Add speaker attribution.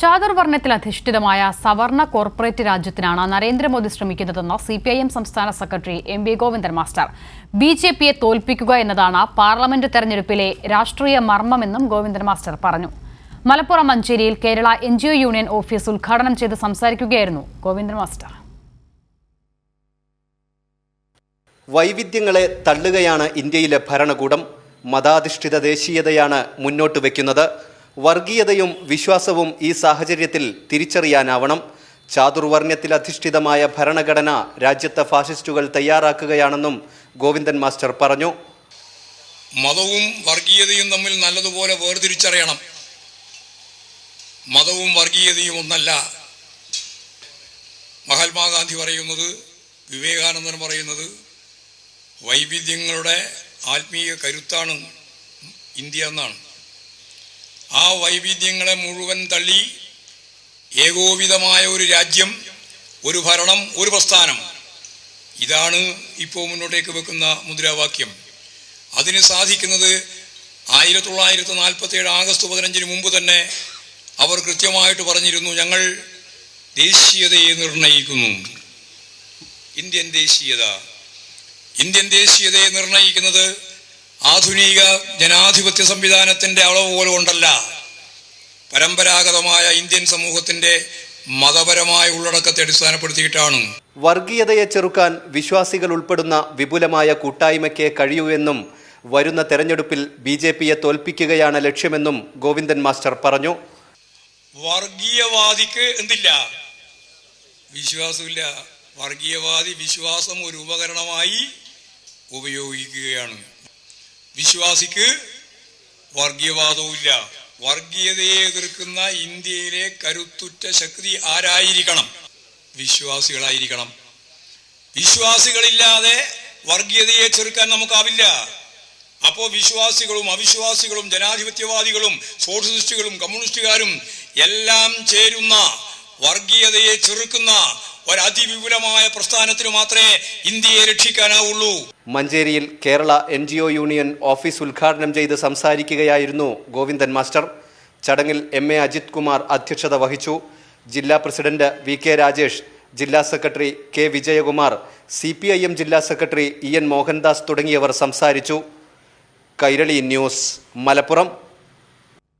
Speaker 1: ചാതുർവർണത്തിൽ അധിഷ്ഠിതമായ സവർണ കോർപ്പറേറ്റ് രാജ്യത്തിനാണ് നരേന്ദ്രമോദി ശ്രമിക്കുന്നതെന്ന് സി പി ഐ എം സംസ്ഥാന secretary M V Govindan master. B J പിയെ തോൽപ്പിക്കുക എന്നതാണ് പാർലമെന്റ് തെരഞ്ഞെടുപ്പിലെ രാഷ്ട്രീയ മർമ്മമെന്നും ഗോവിന്ദൻ മാസ്റ്റർ പറഞ്ഞു. മലപ്പുറം മഞ്ചേരിയിൽ Kerala N G O union office ഉദ്ഘാടനം ചെയ്ത് സംസാരിക്കുകയായിരുന്നു ഗോവിന്ദൻ മാസ്റ്റർ.
Speaker 2: വൈവിധ്യങ്ങളെ തള്ളുകയാണ് ഇന്ത്യയിലെ ഭരണകൂടം. മതാധിഷ്ഠിത ദേശീയതയാണ് മുന്നോട്ട് വയ്ക്കുന്നത്. വർഗീയതയും വിശ്വാസവും ഈ സാഹചര്യത്തിൽ തിരിച്ചറിയാനാവണം. ചാതുർവർണത്തിലധിഷ്ഠിതമായ ഭരണഘടന രാജ്യത്തെ ഫാസിസ്റ്റുകൾ തയ്യാറാക്കുകയാണെന്നും ഗോവിന്ദൻ മാസ്റ്റർ പറഞ്ഞു.
Speaker 3: മതവും വർഗീയതയും തമ്മിൽ നല്ലതുപോലെ വേർതിരിച്ചറിയണം. മതവും വർഗീയതയും ഒന്നല്ല. മഹാത്മാഗാന്ധി പറയുന്നത് വിവേകാനന്ദൻ പറയുന്നത് വൈവിധ്യങ്ങളുടെ ആത്മീയ കരുത്താണ് ഇന്ത്യ എന്നാണ്. ആ വൈവിധ്യങ്ങളെ മുഴുവൻ തള്ളി ഏകോപിതമായ ഒരു രാജ്യം ഒരു ഭരണം ഒരു പ്രസ്ഥാനം. ഇതാണ് ഇപ്പോൾ മുന്നോട്ടേക്ക് വെക്കുന്ന മുദ്രാവാക്യം. അതിന് സാധിക്കുന്നത് ആയിരത്തി തൊള്ളായിരത്തി നാൽപ്പത്തി ഏഴ് ആഗസ്റ്റ് പതിനഞ്ചിന് മുമ്പ് തന്നെ അവർ കൃത്യമായിട്ട് പറഞ്ഞിരുന്നു ഞങ്ങൾ ദേശീയതയെ നിർണയിക്കുന്നു. ഇന്ത്യൻ ദേശീയത. ഇന്ത്യൻ ദേശീയതയെ നിർണയിക്കുന്നത് ആധുനിക ജനാധിപത്യ സംവിധാനത്തിന്റെ പോലും കൊണ്ടല്ല പരമ്പരാഗതമായ ഇന്ത്യൻ സമൂഹത്തിന്റെ മതപരമായ ഉള്ളടക്കത്തെ അടിസ്ഥാനപ്പെടുത്തിയിട്ടാണ്.
Speaker 2: വർഗീയതയെ ചെറുക്കാൻ വിശ്വാസികൾ ഉൾപ്പെടുന്ന വിപുലമായ കൂട്ടായ്മയ്ക്ക് കഴിയൂ എന്നും വരുന്ന തെരഞ്ഞെടുപ്പിൽ ബി ജെ പിയെ തോൽപ്പിക്കുകയാണ് ലക്ഷ്യമെന്നും ഗോവിന്ദൻ മാസ്റ്റർ പറഞ്ഞു.
Speaker 3: വർഗീയവാദിക്ക് എന്തില്ല? വിശ്വാസമില്ല. വർഗീയവാദി വിശ്വാസം ഒരു ഉപകരണമായി ഉപയോഗിക്കുകയാണ്. വിശ്വാസിക്ക് വർഗീയവാദവുമില്ല വർഗീയതയെ എതിർക്കുന്ന ഇന്ത്യയിലെ കരുത്തുറ്റ ശക്തി ആരായിരിക്കണം? വിശ്വാസികളായിരിക്കണം. വിശ്വാസികളില്ലാതെ വർഗീയതയെ ചെറുക്കാൻ നമുക്കാവില്ല. അപ്പോൾ വിശ്വാസികളും അവിശ്വാസികളും ജനാധിപത്യവാദികളും സോഷ്യലിസ്റ്റുകളും കമ്മ്യൂണിസ്റ്റുകാരും എല്ലാം ചേരുന്ന വർഗീയതയെ ചെറുക്കുന്ന ഒരതിവിപുലമായ പ്രസ്ഥാനത്തിന് മാത്രമേ ഇന്ത്യയെ രക്ഷിക്കാനാവുള്ളൂ.
Speaker 2: മഞ്ചേരിയിൽ Kerala N G O union office ഉദ്ഘാടനം ചെയ്ത് സംസാരിക്കുകയായിരുന്നു ഗോവിന്ദൻ മാസ്റ്റർ. ചടങ്ങിൽ എം എ അജിത് കുമാർ അധ്യക്ഷത വഹിച്ചു. ജില്ലാ പ്രസിഡന്റ് വി കെ രാജേഷ് ജില്ലാ secretary K Vijayakumar C P I M ജില്ലാ സെക്രട്ടറി ഇ എൻ മോഹൻദാസ് തുടങ്ങിയവർ സംസാരിച്ചു. കൈരളി ന്യൂസ് മലപ്പുറം.